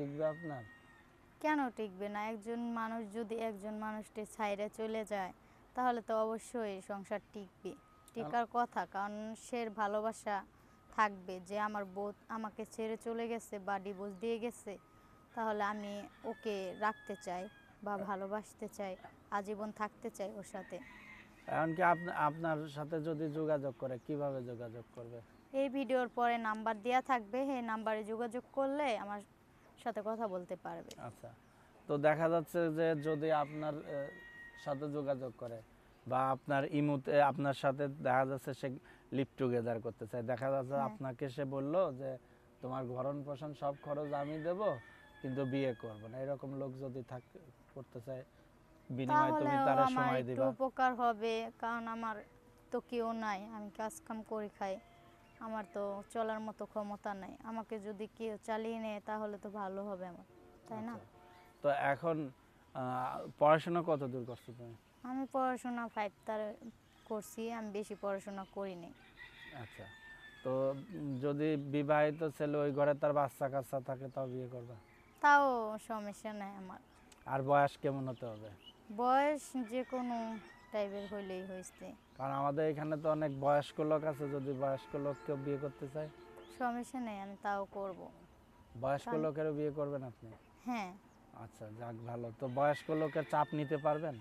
টিকবে আপনার? কেন টিকবে না? একজন মানুষ যদি একজন মানুষটি ছাইরে চলে যায় তাহলে তো অবশ্যই সংসার টিকবে। টিকার কথা কারণ সে ভালোবাসা থাকবে যে আমার বউ আমাকে ছেড়ে চলে গেছে বা ডিভোর্স দিয়ে গেছে তাহলে আমি ওকে রাখতে চাই বা ভালোবাসতে চাই আজীবন থাকতে চাই ওর সাথে। এমনকি আপনা- আপনার সাথে যদি যোগাযোগ করে কীভাবে যোগাযোগ করবে? এই ভিডিওর পরে নাম্বার দেওয়া থাকবে। এই নাম্বারে যোগাযোগ করলে আমার সাথে কথা বলতে পারবে। আচ্ছা। তো দেখা যাচ্ছে যে যদি আপনার সাথে যোগাযোগ করে বা আপনার ইমুতে আপনার সাথে দেখা যাচ্ছে সে লিভ টুগেদার করতে চায়। দেখা যাচ্ছে হ্যাঁ। আপনাকে সে বলল যে তোমার ভরণ পোষণ সব খরচ আমি দেব কিন্তু বিয়ে করব না। এরকম লোক যদি থাক করতে চায় বিনিময়ে তুমি তারা সময় দিবা। উপকার হবে কারণ আমার তো কেউ নাই আমি কাজ কাম করে খাই। আমার তো চলার মতো ক্ষমতা নাই। আমাকে যদি কেউ চালিয়ে নেয় তাহলে তো ভালো হবে আমার তাই না? আচ্ছা। তো এখন পড়াশোনা কত দূর করছ তুমি? আমি পড়াশোনা ফাইভ তার করছি আমি বেশি পড়াশোনা করিনি। আচ্ছা। তো যদি বিবাহিত ছেলে ওই ঘরে তার বাচ্চা কাচ্চা থাকে তাও বিয়ে করবে? তাও সমস্যা নাই আমার। আর বয়স কেমন হতে হবে? বয়স যে কোনো টাইপের হইলেই হয়েছে কারণ আমাদের এখানে তো অনেক বয়স্ক লোক আছে যদি বয়স্ক লোক কেউ বিয়ে করতে চায়। সমস্যা নেই আমি তাও করব। বয়স্ক। লোকেরও বিয়ে করবেন আপনি? হ্যাঁ। আচ্ছা যাক ভালো। তো বয়স্ক লোকের চাপ নিতে পারবেন?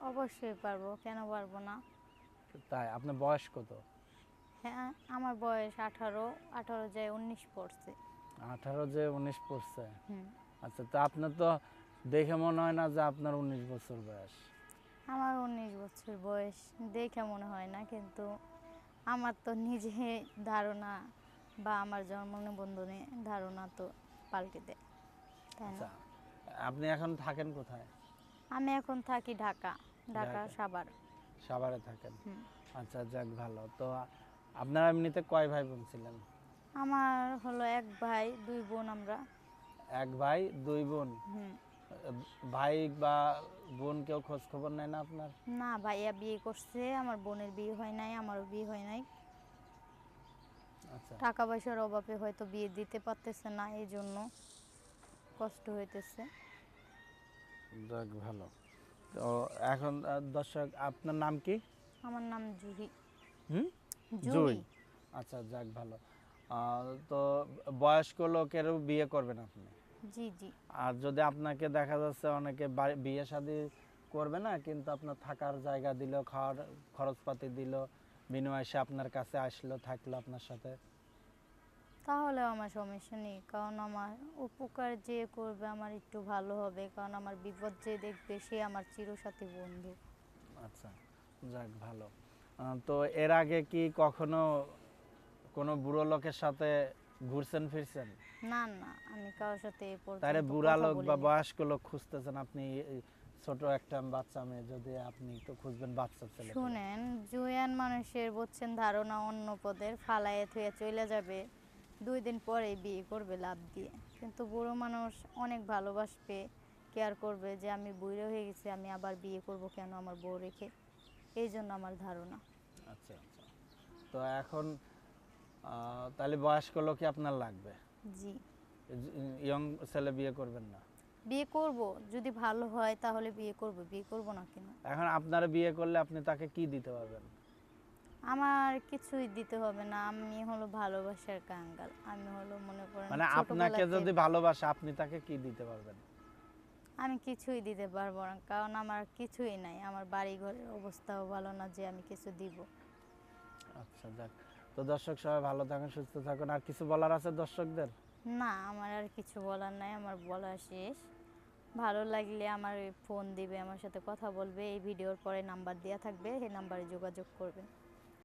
অবশ্যই পারব কেন পারব না? তাই আপনার বয়স কত? হ্যাঁ আমার বয়স আঠারো আঠারো যায় উনিশ পড়ছে। আঠারো যে উনিশ পড়ছে? আচ্ছা তো আপনার তো দেখে মনে হয় না যে আপনার উনিশ বছর বয়স। আমার উনিশ বছর বয়স দেখে মনে হয় না কিন্তু আমার তো নিজে ধারণা বা আমার জন্ম নিবন্ধনে ধারণা তো পাল্টে দেয় তাই আচ্ছা না আপনি এখন থাকেন কোথায়? আমি এখন থাকি ঢাকা ঢাকা। সাভার। সাভারে থাকেন? আচ্ছা যাক ভালো। তো আপনারা এমনিতে কয় ভাই বোন ছিলেন? আমার হলো এক ভাই দুই বোন আমরা। এক ভাই দুই বোন। ভাই বা বোন কেউ খোঁজ খবর নেয় না আপনার? না ভাইয়া বিয়ে করছে আমার বোনের বিয়ে হয় নাই আমারও বিয়ে হয় নাই। আচ্ছা। টাকা পয়সার অভাবে হয়তো বিয়ে দিতে পারতেছে না এই জন্য কষ্ট হইতেছে। যাক ভালো। তো এখন আহ, দর্শক আপনার নাম কি? আমার নাম জুহি। হুম? জুই জুই আচ্ছা যাক ভালো। আহ, তো বয়স্ক লোকেরও বিয়ে করবেন আপনি? আর যদি আপনাকে দেখা যাচ্ছে অনেকে বিয়ে শাদী করবে না কিন্তু আপনার থাকার জায়গা দিল খাওয়ার খরচপাতি দিল বিনিময়ে সে আপনার কাছে আসলো থাকল আপনার সাথে? তাহলেও আমার সমস্যা নেই কারণ আমার উপকার যে করবে আমার একটু ভালো হবে কারণ আমার বিপদ যে দেখবে সে আমার চিরসাথী বন্ধু। আচ্ছা যাক ভালো। তো এর আগে কি কখনো কোনো বুড়ো লোকের সাথে ঘুরছেন ফিরছেন? না না আমি কারোর সাথে তারে বুড়া লোক বা বয়স্ক লোক খুঁজতেছেন আপনি ছোট একটা বাচ্চা মেয়ে যদি আপনি তো খুঁজবেন বাচ্চা ছেলে শুনেন জুয়ান মানুষের বুঝছেন ধারণা অন্য পদের ফালায়ে থুয়ে চলে যাবে দুই দিন পরে বিয়ে করবে লাভ দিয়ে। কিন্তু বুড়ো মানুষ অনেক ভালোবাসবে কেয়ার করবে যে আমি বুড়ো হয়ে গেছি আমি আবার বিয়ে করব কেন আমার বউ রেখে? এই জন্য আমার ধারণা। আচ্ছা আচ্ছা। তো এখন তাহলে বয়স্ক লোকই আপনার লাগবে। জি। ইয়ং ছেলে বিয়ে করবেন না। বিয়ে করব যদি ভালো হয় তাহলে বিয়ে করব বিয়ে করব না কেন? এখন আপনারা বিয়ে করলে আপনি তাকে কি দিতে পারবেন? আমার কিছুই দিতে হবে না আমি হলো ভালোবাসার কাঙ্গাল আমি হলো মনে করেন মানে আপনাকে যদি ভালোবাসে আপনি তাকে কি দিতে পারবেন? আমি কিছুই দিতে পারব না কারণ আমার কিছুই নাই আমার বাড়ি ঘরের অবস্থাও ভালো না যে আমি কিছু দিব। আচ্ছা যাক। তো দর্শক সবাই ভালো থাকুন, সুস্থ থাকুন। আর কিছু বলার আছে দর্শকদের? না, আমার আর কিছু বলার নাই, আমার বলা শেষ। ভালো লাগলে আমার ফোন দিবে, আমার সাথে কথা বলবে, এই ভিডিওর পরে নাম্বার দেওয়া থাকবে, এই নাম্বারে যোগাযোগ করবেন।